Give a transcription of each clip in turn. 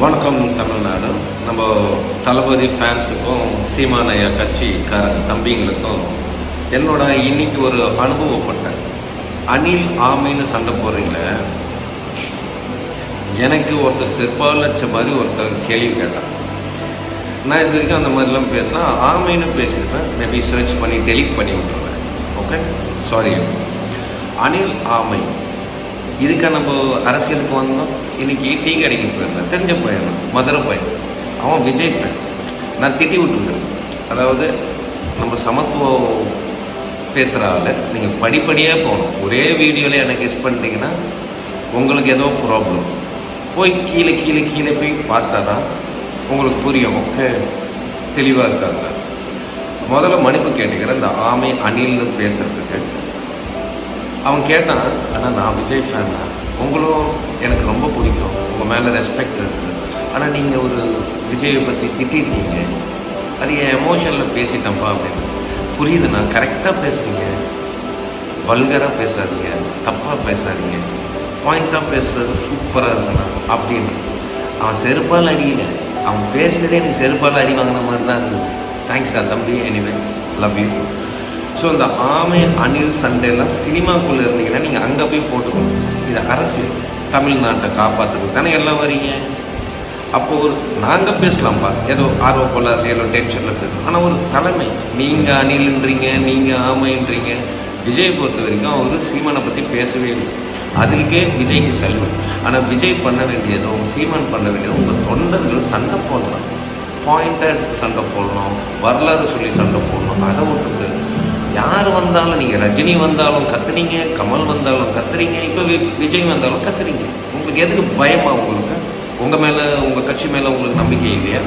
வணக்கம் தமிழ்நாடு. நம்ம தளபதி ஃபேன்ஸுக்கும் சீமானைய க தம்பிங்களுக்கும் என்னோட இன்னைக்கு ஒரு அனுபவப்பட்டேன். அனில் ஆமைன்னு சண்டை போடுறீங்களே? எனக்கு ஒருத்தர் செருப்பால் மாதிரி ஒருத்தர் கேள்வி கேட்டான். நான் இது வரைக்கும் அந்த மாதிரிலாம் பேசினா ஆமைன்னு பேசியிருப்பேன். மேபி சர்ச் பண்ணி டெலிட் பண்ணி விட்டுருவேன். ஓகே சாரி அனில் ஆமை. இதுக்காக நம்ம அரசியலுக்கு வந்தோம். இன்னைக்கு டீ கடைக்கு போயிருந்தேன். தெரிஞ்ச பையன் மதுரை பையன். அவன் விஜய் ஃபேன் நான் திட்டி விட்டுருக்கேன் அதாவது நம்ம சமத்துவம் பேசுகிற ஆள் நீங்கள் படிப்படியாக போகணும். ஒரே வீடியோவில் எனக்கு கெஸ் பண்ணிட்டீங்கன்னா உங்களுக்கு ஏதோ ப்ராப்ளம் போய் கீழே கீழே கீழே போய் பார்த்தா தான் உங்களுக்கு புரியும். ஓகே தெளிவாக இருக்காங்க. முதல்ல மன்னிப்பு கேட்டுக்கிறேன். இந்த ஆமை அணில்னு பேசுறதுக்கு. அவன் கேட்டான் ஆனால் நான் விஜய் ஃபேன் தான் உங்களும் எனக்கு ரொம்ப பிடிக்கும். உங்கள் மேலே ரெஸ்பெக்ட் இருக்குது ஆனால் நீங்கள் ஒரு விஜயை பற்றி திட்டிருக்கீங்க. அது என் எமோஷனில் பேசிட்டேன்ப்பா அப்படின்னு. புரியுது நான் கரெக்டாக பேசுறீங்க. வல்கராக பேசாதீங்க. தப்பாக பேசாதீங்க. பாயிண்ட்டாக பேசுகிறது சூப்பராக இருக்குண்ணா அப்படின்னு. அவன் செருப்பால் அடியில அவன் பேசுகிறதே எனக்கு செருப்பால் அடி வாங்கின மாதிரி தான் இருந்தது. தேங்க்ஸ்டா தம்பி. எனிவே லவ் யூ ஸோ இந்த ஆமை அணில் சண்டைலாம் சினிமாக்குள்ளே இருந்தீங்கன்னா நீங்கள் அங்கே போய் போட்டுக்கணும். இது அரசு தமிழ்நாட்டை காப்பாற்றுறதுக்கு தானே எல்லாம் வரீங்க அப்போது ஒரு நாங்கள் பேசலாம்ப்பா. ஏதோ ஆர்வ கொள்ளாது ஏதோ டென்ஷனில் பேசலாம் ஆனால் ஒரு தலைமை நீங்கள் அணில்ன்றீங்க நீங்கள் ஆமைன்றீங்க விஜய் பொறுத்த வரைக்கும் அவர் சீமானை பற்றி பேசவே இல்லை. அதுக்கே விஜய்க்கு செல்வம். ஆனால் விஜய் பண்ண வேண்டியதோ சீமான் பண்ண வேண்டியதோ உங்கள் தொண்டர்கள் சண்டை போடலாம் பாயிண்ட்டாக எடுத்து சண்டை போடணும். வரலாறு சொல்லி சண்டை போடணும். அதை விட்டுட்டு யார் வந்தாலும் நீங்கள் ரஜினி வந்தாலும் கத்துறீங்க கமல் வந்தாலும் கத்துறீங்க இப்போ வி விஜய் வந்தாலும் கத்துறீங்க. உங்களுக்கு எதுக்கு பயமா உங்களுக்கு? உங்கள் மேலே உங்கள் கட்சி மேலே உங்களுக்கு நம்பிக்கை இல்லையா?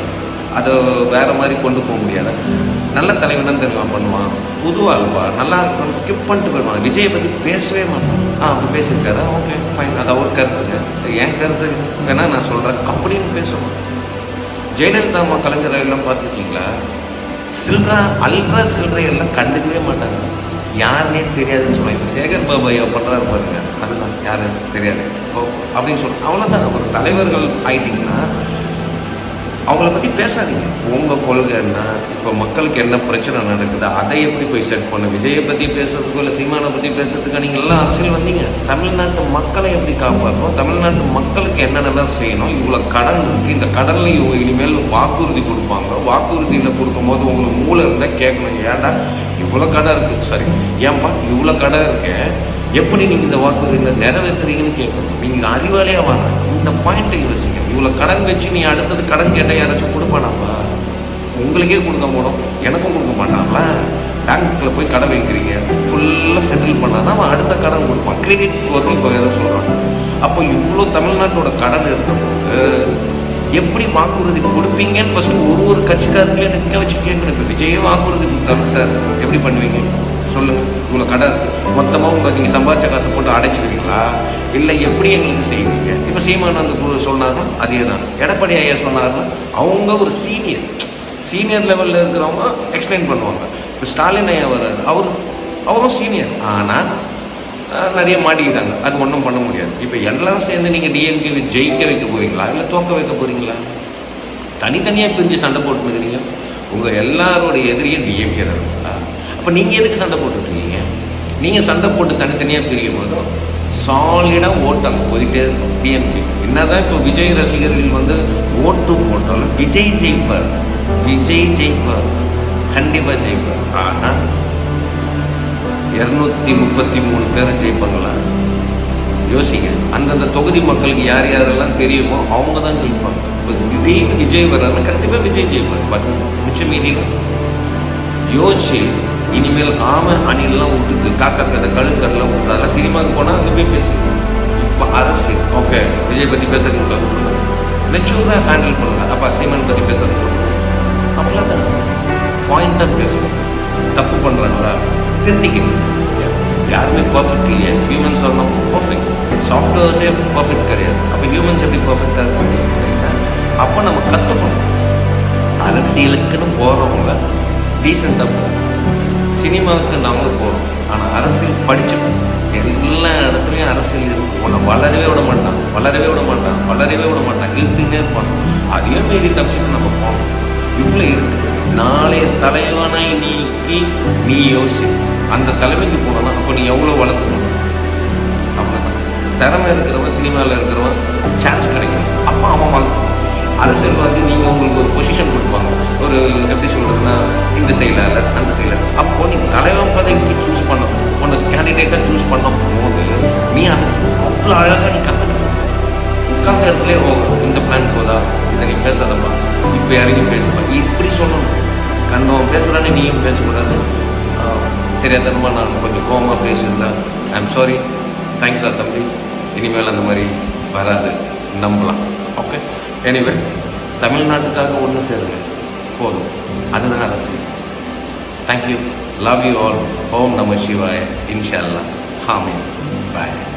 அதை வேறு மாதிரி கொண்டு போக முடியாது? நல்ல தலைவன் தெரியுமா? பண்ணுவான் புது ஆளுப்பா நல்லா இருக்கும் ஸ்கிப் பண்ணிட்டு போயிடுவாங்க விஜயை பற்றி பேசவே மாட்டான். ஆ அப்போ பேசியிருக்காரு. ஓகே ஃபைன் அது அவர் கருத்துக்கு என் கருத்து. வேணா நான் சொல்கிறேன் அப்படின்னு பேசுவான். ஜெயலலிதா அம்மா கலைஞர் எல்லாம் பார்த்துருக்கீங்களா? சில்லறா அல்ற சில்லறை எல்லாம் கண்டுக்கவே மாட்டாங்க. யாருன்னே தெரியாதுன்னு சொல்லுவாங்க. இப்போ சேகர் பாபு பண்ணுறாரு பாருங்க. அதுதான் யாரு தெரியாது. ஓ அப்படின்னு சொல்லுவாங்க அவ்வளோதான் ஒரு தலைவர்கள் ஆகிட்டிங்கன்னா அவங்கள பற்றி பேசாதீங்க. உங்கள் கொள்கை என்ன? இப்போ மக்களுக்கு என்ன பிரச்சனை நடக்குது? அதை எப்படி போய் செட் பண்ண? விஜயை பற்றி பேசுறதுக்கோ இல்லை சீமானை பற்றி பேசுறதுக்கோ நீங்கள் எல்லாம் அரசியல் வந்தீங்க. தமிழ்நாட்டு மக்களை எப்படி காப்பாற்றணும் தமிழ்நாட்டு மக்களுக்கு என்னென்னலாம் செய்யணும்? இவ்வளோ கடன் இருக்குது இந்த கடனில் இவங்க இனிமேல் வாக்குறுதி கொடுப்பாங்க. வாக்குறுதியில் கொடுக்கும்போது உங்களுக்கு மூளை இருந்தால் கேட்கணும். ஏன்டா? இவ்வளோ கடன் இருக்குது சாரி ஏன்பா இவ்வளோ கடன் இருக்கேன் எப்படி நீங்கள் இந்த வாக்குறுதியில் நிறைவேற்றுறீங்கன்னு கேட்கணும். நீங்கள் அறிவாளியாக வாங்க. இந்த பாயிண்ட்டை யோசிங்க. இவ்வளோ கடன் வச்சு நீ அடுத்தது கடன் கேட்டால் யாராச்சும் கொடுப்பானாப்பா? உங்களுக்கே கொடுக்க போனோம் எனக்கும் கொடுக்க மாட்டாங்களா? பேங்க்கில் போய் கடன் வைக்கிறீங்க ஃபுல்லாக செட்டில் பண்ணால் அவன் அடுத்த கடன் கொடுப்பான். கிரெடிட் ஸ்கோர்னு இப்போ எதை சொல்கிறான் அப்போ இவ்வளோ தமிழ்நாட்டோட கடன் இருக்கும்போது எப்படி வாக்குறுதி கொடுப்பீங்கன்னு ஃபஸ்ட்டு ஒரு ஒரு கட்சிக்காரர்களையும் நிற்க வச்சு கேட்கணும் இப்போ விஜய் வாக்குறுதி கொடுத்தாங்க சார் எப்படி பண்ணுவீங்க? சொல்லுங்கள் இவ்வளோ கடை இருக்குது மொத்தமாக உங்கள் நீங்கள் சம்பாதிச்ச காசை போட்டு அடைச்சிடுவீங்களா இல்லை எப்படி எங்களுக்கு செய்வீங்க? இப்போ சீமானந்த் குழு சொன்னார்னா அதே தான் எடப்பாடி ஐயா சொன்னார்னா அவங்க ஒரு சீனியர் சீனியர் லெவலில் இருக்கிறவங்க எக்ஸ்பிளைன் பண்ணுவாங்க. இப்போ ஸ்டாலின் ஐயா வர்றாரு. அவர் அவரும் சீனியர் ஆனால் நிறைய மாட்டிக்கிட்டாங்க. அது ஒன்றும் பண்ண முடியாது. இப்போ எல்லாம் சேர்ந்து நீங்கள் டிஎம்கே ஜெயிக்க வைக்க போகிறீங்களா இல்லை தோக்க வைக்க போகிறீங்களா தனித்தனியாக பிரிஞ்சு சண்டை போட்டுருக்கிறீங்க உங்கள் எல்லாரோட எதிரியே டிஎம்கே தான். அப்போ நீங்கள் எதுக்கு சண்டை போட்டுட்ருக்கீங்க நீங்கள் சண்டை போட்டு தனித்தனியாக பிரியும் போதும் சாலிடாக ஓட்டு அங்கே போயிட்டே இருக்கும் டிஎம்கே என்னதான் இப்போ விஜய் ரசிகர்கள் வந்து ஓட்டு போட்டாலும் விஜய் ஜெயிப்பார். விஜய் ஜெயிப்பார். கண்டிப்பாக ஜெயிப்பார். ஆனால் இரநூத்தி முப்பத்தி மூணு பேரும் ஜெயிப்பாங்களா? யோசிங்க. அந்தந்த தொகுதி மக்களுக்கு யார் யாரெல்லாம் தெரியுமோ அவங்க தான் ஜெயிப்பாங்க. இப்போ திடீர்னு விஜய் வர்றாருன்னா கண்டிப்பாக விஜய் ஜெயிப்பார். பட் மிச்சம் மீதி யோசிச்சு இனிமேல் ஆமை அணிலாம் விட்டுருக்கு காக்கா கதை கழுக்கரெல்லாம் விட்டு அதெல்லாம் சினிமாவுக்கு போனால் அங்கே போய் பேசுங்க இப்போ அரசு ஓகே விஜய் பற்றி பேசுறதுக்கு விட்டுருங்க மெச்சூராக ஹேண்டில் பண்ணுங்க அப்போ சீமன் பற்றி பேசுறதுக்கு விட்டுருங்க அவ்வளோதான் பாயிண்டாக பேசணும் தப்பு பண்ணுறாங்களா திருத்திக்கணும் யாருமே பர்ஃபெக்ட் இல்லையா. ஹியூமன்ஸ் வரணும் பர்ஃபெக்ட் சாஃப்ட்வேர்ஸே பர்ஃபெக்ட் கிடையாது. அப்போ ஹியூமன்ஸ் எப்படி பர்ஃபெக்டாக இருக்கும் அப்போ நம்ம கற்றுக்கணும் அரசியலுக்குன்னு போகிறவங்க டீசெண்டாக போகணும். சினிமாவுக்கு நாமளும் போகிறோம் ஆனால் அரசியல் படிச்சுக்கணும் எல்லா இடத்துலையும் அரசியல் இருக்கும் உன்னை வளரவே விட மாட்டான். வளரவே விட மாட்டான். வளரவே விட மாட்டான். இழுத்துக்கிட்டே இருப்பான். அதே மாரி தப்பிச்சுட்டு நம்ம போகணும் இவ்வளோ இருக்கு. நாளைய தலைவனாய் நீக்கி நீ யோசி. அந்த தலைமைக்கு போனோன்னா அப்போ நீ எவ்வளோ வளர்த்துக்கணும் அவ்வளோதான் திறமை இருக்கிறவன் சினிமாவில் இருக்கிறவன் சான்ஸ் கிடைக்கும் அப்போ அவன் அரசியல் பார்த்து நீங்கள் உங்களுக்கு ஒரு பொசிஷன் கொடுப்பாங்க. ஒரு எப்படி சொல்கிறதுனா இந்த சைடில் இல்லை அந்த சைடில் அப்போது நீ தலைவன் பதவிக்கு சூஸ் பண்ண உனக்கு கேண்டிடேட்டாக சூஸ் பண்ண போது நீ அது அவ்வளோ அழகாக நீ கற்றுக்கணும் உட்கார்ந்த இடத்துல ஓ இந்த பிளான் போதா? இதை நீ பேசாதப்பா. இப்போ இறங்கி பேசுப்பா. இப்படி சொல்லணும். கண்டவன் பேசுகிறானே நீயும் பேசக்கூடாது. ஆஹ், தெரியாதனமா நான் கொஞ்சம் கோபமாக பேசியிருந்தேன் ஐம் சாரி தேங்க்ஸ்டா தம்பி. இனிமேல் அந்த மாதிரி வராது. நம்பலாம். ஓகே எனிவே தமிழ்நாட்டுக்காக ஒன்று சேருங்க போதும். அதுதான் அரசியல். Thank you love you all ஓம் நம சிவாய. இன்ஷா அல்லா ஹாமீன் பாய்